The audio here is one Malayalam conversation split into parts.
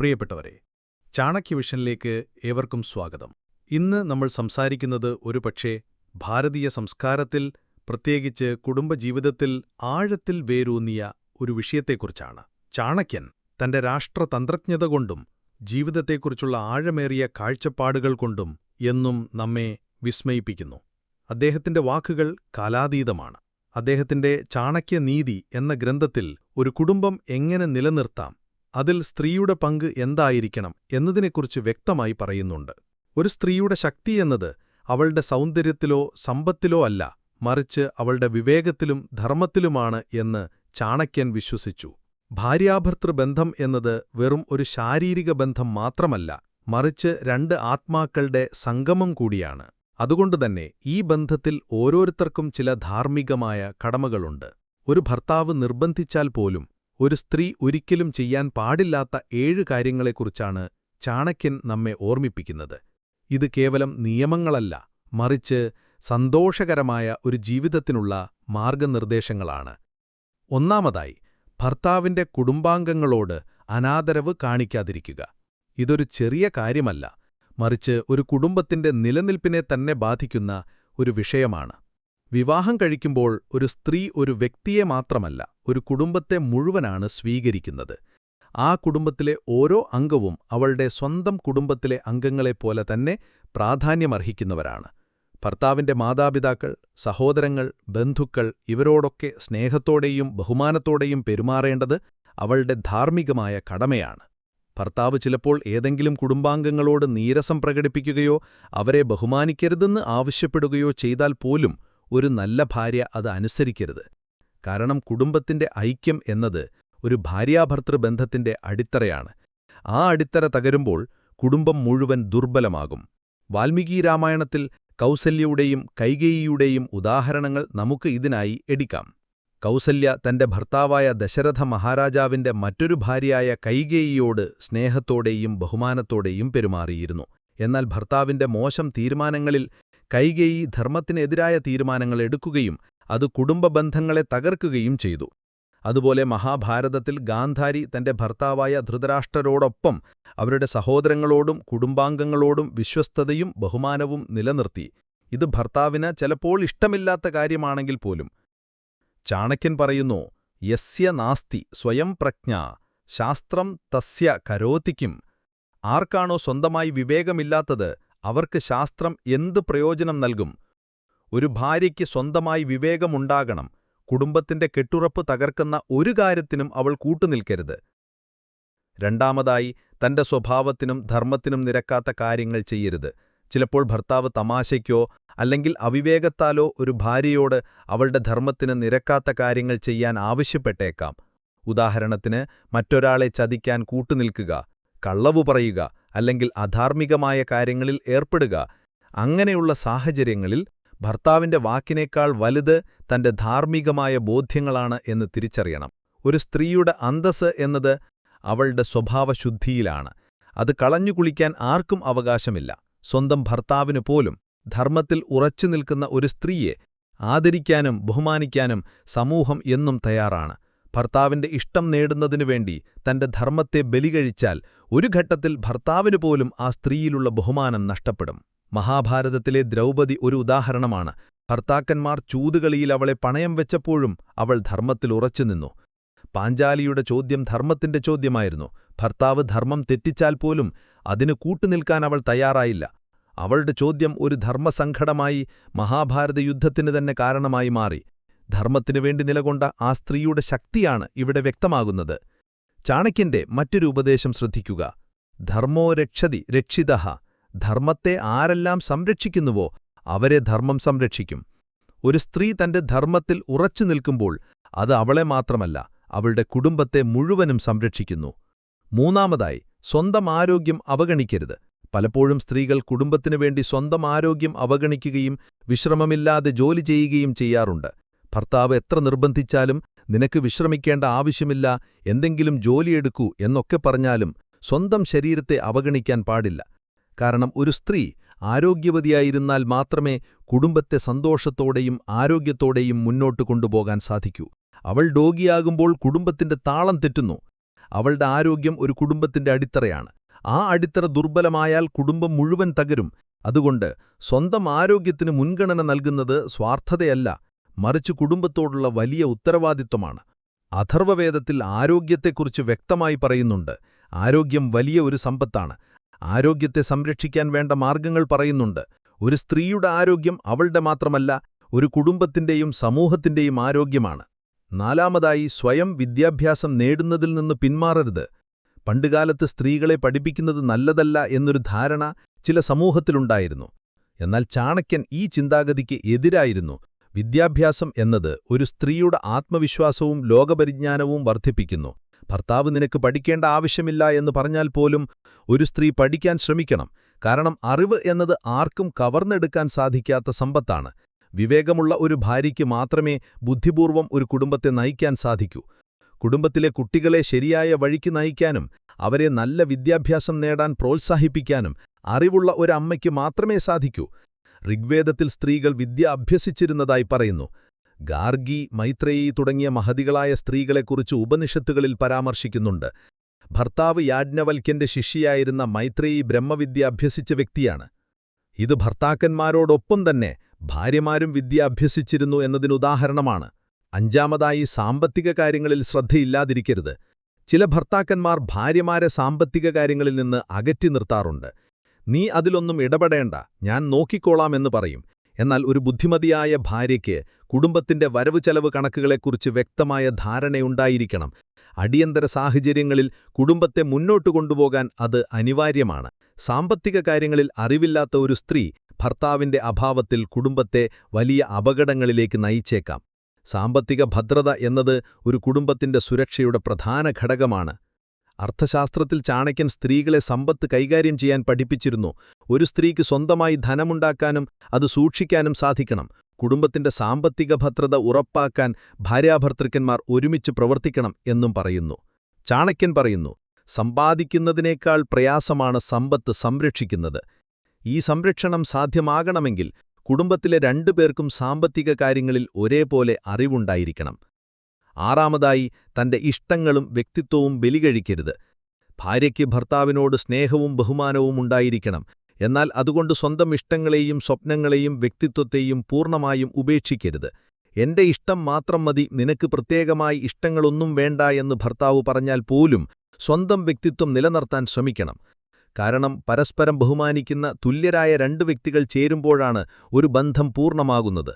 പ്രിയപ്പെട്ടവരെ ചാണക്യവിഷനിലേക്ക് ഏവർക്കും സ്വാഗതം. ഇന്ന് നമ്മൾ സംസാരിക്കുന്നത് ഒരുപക്ഷേ ഭാരതീയ സംസ്കാരത്തിൽ പ്രത്യേകിച്ച് കുടുംബജീവിതത്തിൽ ആഴത്തിൽ വേരൂന്നിയ ഒരു വിഷയത്തെക്കുറിച്ചാണ്. ചാണക്യൻ തന്റെ രാഷ്ട്രതന്ത്രജ്ഞത കൊണ്ടും ജീവിതത്തെക്കുറിച്ചുള്ള ആഴമേറിയ കാഴ്ചപ്പാടുകൾ കൊണ്ടും എന്നും നമ്മെ വിസ്മയിപ്പിക്കുന്നു. അദ്ദേഹത്തിന്റെ വാക്കുകൾ കാലാതീതമാണ്. അദ്ദേഹത്തിന്റെ ചാണക്യനീതി എന്ന ഗ്രന്ഥത്തിൽ ഒരു കുടുംബം എങ്ങനെ നിലനിർത്താം അതിൽ സ്ത്രീയുടെ പങ്ക് എന്തായിരിക്കണം എന്നതിനെക്കുറിച്ച് വ്യക്തമായി പറയുന്നുണ്ട്. ഒരു സ്ത്രീയുടെ ശക്തി എന്നത് അവളുടെ സൗന്ദര്യത്തിലോ സമ്പത്തിലോ അല്ല മറിച്ച് അവളുടെ വിവേകത്തിലും ധർമ്മത്തിലുമാണ് എന്ന് ചാണക്യൻ വിശ്വസിച്ചു. ഭാര്യാഭർത്തൃബന്ധം എന്നത് വെറും ഒരു ശാരീരിക ബന്ധം മാത്രമല്ല മറിച്ച് രണ്ട് ആത്മാക്കളുടെ സംഗമം കൂടിയാണ്. അതുകൊണ്ടുതന്നെ ഈ ബന്ധത്തിൽ ഓരോരുത്തർക്കും ചില ധാർമ്മികമായ കടമകളുണ്ട്. ഒരു ഭർത്താവ് നിർബന്ധിച്ചാൽ പോലും ഒരു സ്ത്രീ ഒരിക്കലും ചെയ്യാൻ പാടില്ലാത്ത ഏഴ് കാര്യങ്ങളെക്കുറിച്ചാണ് ചാണക്യൻ നമ്മെ ഓർമ്മിപ്പിക്കുന്നത്. ഇത് കേവലം നിയമങ്ങളല്ല മറിച്ച് സന്തോഷകരമായ ഒരു ജീവിതത്തിനുള്ള മാർഗനിർദ്ദേശങ്ങളാണ്. ഒന്നാമതായി ഭർത്താവിന്റെ കുടുംബാംഗങ്ങളോട് അനാദരവ് കാണിക്കാതിരിക്കുക. ഇതൊരു ചെറിയ കാര്യമല്ല മറിച്ച് ഒരു കുടുംബത്തിന്റെ നിലനിൽപ്പിനെ തന്നെ ബാധിക്കുന്ന ഒരു വിഷയമാണ്. വിവാഹം കഴിക്കുമ്പോൾ ഒരു സ്ത്രീ ഒരു വ്യക്തിയെ മാത്രമല്ല ഒരു കുടുംബത്തെ മുഴുവനാണ് സ്വീകരിക്കുന്നത്. ആ കുടുംബത്തിലെ ഓരോ അംഗവും അവളുടെ സ്വന്തം കുടുംബത്തിലെ അംഗങ്ങളെപ്പോലെ തന്നെ പ്രാധാന്യമർഹിക്കുന്നവരാണ്. ഭർത്താവിന്റെ മാതാപിതാക്കൾ സഹോദരങ്ങൾ ബന്ധുക്കൾ ഇവരോടൊക്കെ സ്നേഹത്തോടെയും ബഹുമാനത്തോടെയും പെരുമാറേണ്ടത് അവളുടെ ധാർമ്മികമായ കടമയാണ്. ഭർത്താവ് ചിലപ്പോൾ ഏതെങ്കിലും കുടുംബാംഗങ്ങളോട് നീരസം പ്രകടിപ്പിക്കുകയോ അവരെ ബഹുമാനിക്കരുതെന്ന് ആവശ്യപ്പെടുകയോ ചെയ്താൽ പോലും ഒരു നല്ല ഭാര്യ അത് അനുസരിക്കരുത്. കാരണം കുടുംബത്തിന്റെ ഐക്യം എന്നത് ഒരു ഭാര്യാഭർത്തൃബന്ധത്തിന്റെ അടിത്തറയാണ്. ആ അടിത്തറ തകരുമ്പോൾ കുടുംബം മുഴുവൻ ദുർബലമാകും. വാൽമീകി രാമായണത്തിൽ കൗസല്യയുടെയും കൈകേയിയുടെയും ഉദാഹരണങ്ങൾ നമുക്ക് ഇതിനായി എടിക്കാം. കൗസല്യ തന്റെ ഭർത്താവായ ദശരഥ മഹാരാജാവിന്റെ മറ്റൊരു ഭാര്യയായ കൈകേയിയോട് സ്നേഹത്തോടെയും ബഹുമാനത്തോടെയും പെരുമാറിയിരുന്നു. എന്നാൽ ഭർത്താവിന്റെ മോശം തീരുമാനങ്ങളിൽ കൈകേയി ധർമ്മത്തിനെതിരായ തീരുമാനങ്ങൾ എടുക്കുകയും അത് കുടുംബബന്ധങ്ങളെ തകർക്കുകയും ചെയ്തു. അതുപോലെ മഹാഭാരതത്തിൽ ഗാന്ധാരി തന്റെ ഭർത്താവായ ധൃതരാഷ്ട്രരോടൊപ്പം അവരുടെ സഹോദരങ്ങളോടും കുടുംബാംഗങ്ങളോടും വിശ്വസ്തതയും ബഹുമാനവും നിലനിർത്തി. ഇത് ഭർത്താവിന് ചിലപ്പോൾ ഇഷ്ടമില്ലാത്ത കാര്യമാണെങ്കിൽ പോലും. ചാണക്യൻ പറയുന്നു യസ്യ നാസ്തി സ്വയം പ്രജ്ഞ ശാസ്ത്രം തസ്യ കരോതിക്കും. ആർക്കാണോ സ്വന്തമായി വിവേകമില്ലാത്തത് അവർക്ക് ശാസ്ത്രം എന്ത് പ്രയോജനം നൽകും? ഒരു ഭാര്യയ്ക്ക് സ്വന്തമായി വിവേകമുണ്ടാകണം കുടുംബത്തിന്റെ കെട്ടുറപ്പ് തകർക്കുന്ന ഒരു കാര്യത്തിനും അവൾ കൂട്ടുനിൽക്കരുത്. രണ്ടാമതായി തന്റെ സ്വഭാവത്തിനും ധർമ്മത്തിനും നിരക്കാത്ത കാര്യങ്ങൾ ചെയ്യരുത്. ചിലപ്പോൾ ഭർത്താവ് തമാശയ്ക്കോ അല്ലെങ്കിൽ അവിവേകത്താലോ ഒരു ഭാര്യയോട് അവളുടെ ധർമ്മത്തിന് നിരക്കാത്ത കാര്യങ്ങൾ ചെയ്യാൻ ആവശ്യപ്പെട്ടേക്കാം. ഉദാഹരണത്തിന് മറ്റൊരാളെ ചതിക്കാൻ കൂട്ടുനിൽക്കുക കള്ളവു പറയുക അല്ലെങ്കിൽ അധാർമികമായ കാര്യങ്ങളിൽ ഏർപ്പെടുക. അങ്ങനെയുള്ള സാഹചര്യങ്ങളിൽ ഭർത്താവിന്റെ വാക്കിനേക്കാൾ വലുത് തന്റെ ധാർമ്മികമായ ബോധ്യങ്ങളാണ് എന്ന് തിരിച്ചറിയണം. ഒരു സ്ത്രീയുടെ അന്തസ് എന്നത് അവളുടെ സ്വഭാവശുദ്ധിയിലാണ്. അത് കളഞ്ഞുകുളിക്കാൻ ആർക്കും അവകാശമില്ല. സ്വന്തം ഭർത്താവിനു പോലും ധർമ്മത്തിൽ ഉറച്ചു നിൽക്കുന്ന ഒരു സ്ത്രീയെ ആദരിക്കാനും ബഹുമാനിക്കാനും സമൂഹം എന്നും തയ്യാറാണ്. ഭർത്താവിന്റെ ഇഷ്ടം നേടുന്നതിനു വേണ്ടി തന്റെ ധർമ്മത്തെ ബലികഴിച്ചാൽ ഒരു ഘട്ടത്തിൽ ഭർത്താവിനു പോലും ആ സ്ത്രീയിലുള്ള ബഹുമാനം നഷ്ടപ്പെടും. മഹാഭാരതത്തിലെ ദ്രൗപദി ഒരു ഉദാഹരണമാണ്. ഭർത്താക്കന്മാർ ചൂതുകളിയിൽ അവളെ പണയം വെച്ചപ്പോഴും അവൾ ധർമ്മത്തിൽ ഉറച്ചുനിന്നു പാഞ്ചാലിയുടെ ചോദ്യം ധർമ്മത്തിന്റെ ചോദ്യമായിരുന്നു. ഭർത്താവ് ധർമ്മം തെറ്റിച്ചാൽ പോലും അതിന് കൂട്ടുനിൽക്കാൻ അവൾ തയ്യാറായില്ല. അവളുടെ ചോദ്യം ഒരു ധർമ്മസംഘടമായി മഹാഭാരത യുദ്ധത്തിന് തന്നെ കാരണമായി മാറി. ധർമ്മത്തിനു വേണ്ടി നിലകൊണ്ട ആ സ്ത്രീയുടെ ശക്തിയാണ് ഇവിടെ വ്യക്തമാകുന്നത്. ചാണക്യന്റെ മറ്റൊരു ഉപദേശം ശ്രദ്ധിക്കുക. ധർമ്മോ രക്ഷതി രക്ഷിത. ധർമ്മത്തെ ആരെല്ലാം സംരക്ഷിക്കുന്നുവോ അവരെ ധർമ്മം സംരക്ഷിക്കും. ഒരു സ്ത്രീ തന്റെ ധർമ്മത്തിൽ ഉറച്ചു നിൽക്കുമ്പോൾ അത് അവളെ മാത്രമല്ല അവളുടെ കുടുംബത്തെ മുഴുവനും സംരക്ഷിക്കുന്നു. മൂന്നാമതായി സ്വന്തം ആരോഗ്യം അവഗണിക്കരുത്. പലപ്പോഴും സ്ത്രീകൾ കുടുംബത്തിനു വേണ്ടി സ്വന്തം ആരോഗ്യം അവഗണിക്കുകയും വിശ്രമമില്ലാതെ ജോലി ചെയ്യുകയും ചെയ്യാറുണ്ട്. ഭർത്താവ് എത്ര നിർബന്ധിച്ചാലും നിനക്ക് വിശ്രമിക്കേണ്ട ആവശ്യമില്ല എന്തെങ്കിലും ജോലിയെടുക്കൂ എന്നൊക്കെ പറഞ്ഞാലും സ്വന്തം ശരീരത്തെ അവഗണിക്കാൻ പാടില്ല. കാരണം ഒരു സ്ത്രീ ആരോഗ്യവതിയായിരുന്നാൽ മാത്രമേ കുടുംബത്തെ സന്തോഷത്തോടെയും ആരോഗ്യത്തോടെയും മുന്നോട്ട് കൊണ്ടുപോകാൻ സാധിക്കൂ. അവൾ ഡോഗിയാകുമ്പോൾ കുടുംബത്തിന്റെ താളം തെറ്റുന്നു. അവളുടെ ആരോഗ്യം ഒരു കുടുംബത്തിന്റെ അടിത്തറയാണ്. ആ അടിത്തറ ദുർബലമായാൽ കുടുംബം മുഴുവൻ തകരും. അതുകൊണ്ട് സ്വന്തം ആരോഗ്യത്തിന് മുൻഗണന നൽകുന്നത് സ്വാർത്ഥതയല്ല മറിച്ച് കുടുംബത്തോടുള്ള വലിയ ഉത്തരവാദിത്വമാണ്. അഥർവവേദത്തിൽ ആരോഗ്യത്തെക്കുറിച്ച് വ്യക്തമായി പറയുന്നുണ്ട്. ആരോഗ്യം വലിയ ഒരു സമ്പത്താണ്. ആരോഗ്യത്തെ സംരക്ഷിക്കാൻ വേണ്ട മാർഗങ്ങൾ പറയുന്നുണ്ട്. ഒരു സ്ത്രീയുടെ ആരോഗ്യം അവളുടെ മാത്രമല്ല ഒരു കുടുംബത്തിന്റെയും സമൂഹത്തിന്റെയും ആരോഗ്യമാണ്. നാലാമതായി സ്വയം വിദ്യാഭ്യാസം നേടുന്നതിൽ നിന്ന് പിന്മാറരുത്. പണ്ടുകാലത്ത് സ്ത്രീകളെ പഠിപ്പിക്കുന്നത് നല്ലതല്ല എന്നൊരു ധാരണ ചില സമൂഹത്തിലുണ്ടായിരുന്നു. എന്നാൽ ചാണക്യൻ ഈ ചിന്താഗതിക്ക് എതിരായിരുന്നു. വിദ്യാഭ്യാസം എന്നത് ഒരു സ്ത്രീയുടെ ആത്മവിശ്വാസവും ലോകപരിജ്ഞാനവും വർദ്ധിപ്പിക്കുന്നു. ഭർത്താവ് നിനക്ക് പഠിക്കേണ്ട ആവശ്യമില്ല എന്ന് പറഞ്ഞാൽ പോലും ഒരു സ്ത്രീ പഠിക്കാൻ ശ്രമിക്കണം. കാരണം അറിവ് എന്നത് ആർക്കും കവർന്നെടുക്കാൻ സാധിക്കാത്ത സമ്പത്താണ്. വിവേകമുള്ള ഒരു ഭാര്യയ്ക്ക് മാത്രമേ ബുദ്ധിപൂർവം ഒരു കുടുംബത്തെ നയിക്കാൻ സാധിക്കൂ. കുടുംബത്തിലെ കുട്ടികളെ ശരിയായ വഴിക്ക് നയിക്കാനും അവരെ നല്ല വിദ്യാഭ്യാസം നേടാൻ പ്രോത്സാഹിപ്പിക്കാനും അറിവുള്ള ഒരു അമ്മയ്ക്ക് മാത്രമേ സാധിക്കൂ. ഋഗ്വേദത്തിൽ സ്ത്രീകൾ വിദ്യ അഭ്യസിച്ചിരുന്നതായി പറയുന്നു. ഗാർഗി മൈത്രേയി തുടങ്ങിയ മഹതികളായ സ്ത്രീകളെക്കുറിച്ച് ഉപനിഷത്തുകളിൽ പരാമർശിക്കുന്നുണ്ട്. ഭർത്താവ് യാജ്ഞവൽക്യന്റെ ശിഷ്യയായിരുന്ന മൈത്രേയി ബ്രഹ്മവിദ്യ അഭ്യസിച്ച വ്യക്തിയാണ്. ഇത് ഭർത്താക്കന്മാരോടൊപ്പം തന്നെ ഭാര്യമാരും വിദ്യ അഭ്യസിച്ചിരുന്നു എന്നതിനുദാഹരണമാണ് അഞ്ചാമതായി സാമ്പത്തിക കാര്യങ്ങളിൽ ശ്രദ്ധയില്ലാതിരിക്കരുത്. ചില ഭർത്താക്കന്മാർ ഭാര്യമാരെ സാമ്പത്തിക കാര്യങ്ങളിൽ നിന്ന് അകറ്റി നിർത്താറുണ്ട്. നീ അതിലൊന്നും ഇടപെടേണ്ട ഞാൻ നോക്കിക്കോളാമെന്ന് പറയും. എന്നാൽ ഒരു ബുദ്ധിമതിയായ ഭാര്യയ്ക്ക് കുടുംബത്തിന്റെ വരവ് ചെലവ് കണക്കുകളെക്കുറിച്ച് വ്യക്തമായ ധാരണയുണ്ടായിരിക്കണം. അടിയന്തര സാഹചര്യങ്ങളിൽ കുടുംബത്തെ മുന്നോട്ട് കൊണ്ടുപോകാൻ അത് അനിവാര്യമാണ്. സാമ്പത്തിക കാര്യങ്ങളിൽ അറിവില്ലാത്ത ഒരു സ്ത്രീ ഭർത്താവിന്റെ അഭാവത്തിൽ കുടുംബത്തെ വലിയ അപകടങ്ങളിലേക്ക് നയിച്ചേക്കാം. സാമ്പത്തിക ഭദ്രത എന്നത് ഒരു കുടുംബത്തിന്റെ സുരക്ഷയുടെ പ്രധാന ഘടകമാണ്. അർത്ഥശാസ്ത്രത്തിൽ ചാണക്യൻ സ്ത്രീകളെ സമ്പത്ത് കൈകാര്യം ചെയ്യാൻ പഠിപ്പിച്ചിരുന്നു. ഒരു സ്ത്രീക്ക് സ്വന്തമായി ധനമുണ്ടാക്കാനും അത് സൂക്ഷിക്കാനും സാധിക്കണം. കുടുംബത്തിന്റെ സാമ്പത്തിക ഭദ്രത ഉറപ്പാക്കാൻ ഭാര്യാഭർത്തൃക്കന്മാർ ഒരുമിച്ച് പ്രവർത്തിക്കണം എന്നും പറയുന്നു. ചാണക്യൻ പറയുന്നു സമ്പാദിക്കുന്നതിനേക്കാൾ പ്രയാസമാണ് സമ്പത്ത് സംരക്ഷിക്കുന്നത്. ഈ സംരക്ഷണം സാധ്യമാകണമെങ്കിൽ കുടുംബത്തിലെ രണ്ടു പേർക്കും സാമ്പത്തിക കാര്യങ്ങളിൽ ഒരേപോലെ അറിവുണ്ടായിരിക്കണം. ആറാമതായി തന്റെ ഇഷ്ടങ്ങളും വ്യക്തിത്വവും ബലികഴിക്കരുത്. ഭാര്യയ്ക്ക് ഭർത്താവിനോട് സ്നേഹവും ബഹുമാനവും ഉണ്ടായിരിക്കണം. എന്നാൽ അതുകൊണ്ട് സ്വന്തം ഇഷ്ടങ്ങളെയും സ്വപ്നങ്ങളെയും വ്യക്തിത്വത്തെയും പൂർണമായും ഉപേക്ഷിക്കരുത്. എന്റെ ഇഷ്ടം മാത്രം മതി നിനക്ക് പ്രത്യേകമായി ഇഷ്ടങ്ങളൊന്നും വേണ്ട എന്ന് ഭർത്താവ് പറഞ്ഞാൽ പോലും സ്വന്തം വ്യക്തിത്വം നിലനിർത്താൻ ശ്രമിക്കണം. കാരണം പരസ്പരം ബഹുമാനിക്കുന്ന തുല്യരായ രണ്ട് വ്യക്തികൾ ചേരുമ്പോഴാണ് ഒരു ബന്ധം പൂർണമാകുന്നത്.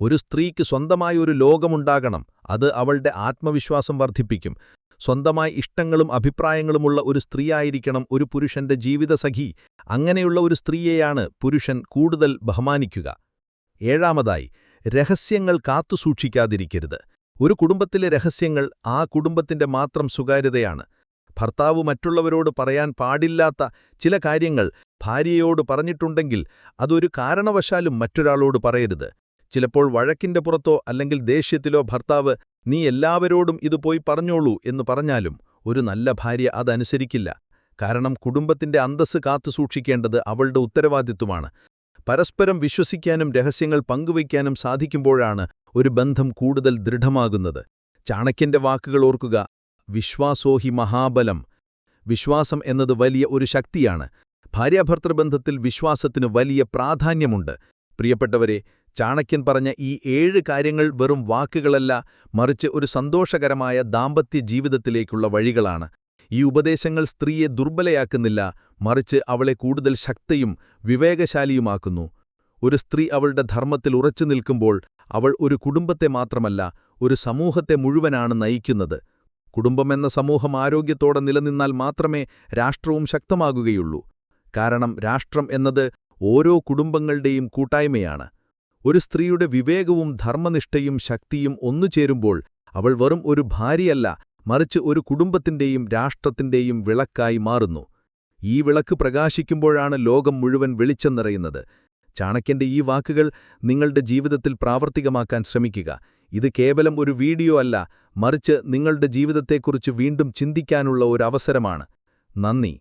ഒരു സ്ത്രീക്ക് സ്വന്തമായ ഒരു ലോകമുണ്ടാകണം അത് അവളുടെ ആത്മവിശ്വാസം വർദ്ധിപ്പിക്കും. സ്വന്തമായി ഇഷ്ടങ്ങളും അഭിപ്രായങ്ങളുമുള്ള ഒരു സ്ത്രീയായിരിക്കണം ഒരു പുരുഷന്റെ ജീവിതസഖി. അങ്ങനെയുള്ള ഒരു സ്ത്രീയെയാണ് പുരുഷൻ കൂടുതൽ ബഹുമാനിക്കുക. ഏഴാമതായി രഹസ്യങ്ങൾ കാത്തുസൂക്ഷിക്കാതിരിക്കരുത് ഒരു കുടുംബത്തിലെ രഹസ്യങ്ങൾ ആ കുടുംബത്തിന്റെ മാത്രം സ്വകാര്യതയാണ്. ഭർത്താവ് മറ്റുള്ളവരോട് പറയാൻ പാടില്ലാത്ത ചില കാര്യങ്ങൾ ഭാര്യയോട് പറഞ്ഞിട്ടുണ്ടെങ്കിൽ അതൊരു കാരണവശാലും മറ്റൊരാളോട് പറയരുത്. ചിലപ്പോൾ വഴക്കിന്റെ പുറത്തോ അല്ലെങ്കിൽ ദേഷ്യത്തിലോ ഭർത്താവ് നീ എല്ലാവരോടും ഇത് പോയി പറഞ്ഞോളൂ എന്ന് പറഞ്ഞാലും ഒരു നല്ല ഭാര്യ അതനുസരിക്കില്ല. കാരണം കുടുംബത്തിന്റെ അന്തസ് കാത്തുസൂക്ഷിക്കേണ്ടത് അവളുടെ ഉത്തരവാദിത്വമാണ്. പരസ്പരം വിശ്വസിക്കാനും രഹസ്യങ്ങൾ പങ്കുവയ്ക്കാനും സാധിക്കുമ്പോഴാണ് ഒരു ബന്ധം കൂടുതൽ ദൃഢമാകുന്നത്. ചാണക്യന്റെ വാക്കുകൾ ഓർക്കുക വിശ്വാസോഹി മഹാബലം വിശ്വാസം എന്നത് വലിയ ഒരു ശക്തിയാണ്. ഭാര്യാഭർത്തൃബന്ധത്തിൽ വിശ്വാസത്തിന് വലിയ പ്രാധാന്യമുണ്ട്. പ്രിയപ്പെട്ടവരെ ചാണക്യൻ പറഞ്ഞ ഈ ഏഴ് കാര്യങ്ങൾ വെറും വാക്കുകളല്ല മറിച്ച് ഒരു സന്തോഷകരമായ ദാമ്പത്യ ജീവിതത്തിലേക്കുള്ള വഴികളാണ്. ഈ ഉപദേശങ്ങൾ സ്ത്രീയെ ദുർബലയാക്കുന്നില്ല മറിച്ച് അവളെ കൂടുതൽ ശക്തയും വിവേകശാലിയുമാക്കുന്നു. ഒരു സ്ത്രീ അവളുടെ ധർമ്മത്തിൽ ഉറച്ചു നിൽക്കുമ്പോൾ അവൾ ഒരു കുടുംബത്തെ മാത്രമല്ല ഒരു സമൂഹത്തെ മുഴുവനാണ് നയിക്കുന്നത്. കുടുംബമെന്ന സമൂഹം ആരോഗ്യത്തോടെ നിലനിന്നാൽ മാത്രമേ രാഷ്ട്രവും ശക്തമാകുകയുള്ളൂ. കാരണം രാഷ്ട്രം എന്നത് ഓരോ കുടുംബങ്ങളുടെയും കൂട്ടായ്മയാണ്. ഒരു സ്ത്രീയുടെ വിവേകവും ധർമ്മനിഷ്ഠയും ശക്തിയും ഒന്നുചേരുമ്പോൾ അവൾ വെറും ഒരു ഭാര്യയല്ല മറിച്ച് ഒരു കുടുംബത്തിന്റെയും രാഷ്ട്രത്തിന്റെയും വിളക്കായി മാറുന്നു. ഈ വിളക്ക് പ്രകാശിക്കുമ്പോഴാണ് ലോകം മുഴുവൻ വെളിച്ചം നിറയുന്നത് ചാണക്യന്റെ ഈ വാക്കുകൾ നിങ്ങളുടെ ജീവിതത്തിൽ പ്രാവർത്തികമാക്കാൻ ശ്രമിക്കുക. ഇത് കേവലം ഒരു വീഡിയോ അല്ല മറിച്ച് നിങ്ങളുടെ ജീവിതത്തെക്കുറിച്ച് വീണ്ടും ചിന്തിക്കാനുള്ള ഒരു അവസരമാണ്. നന്ദി.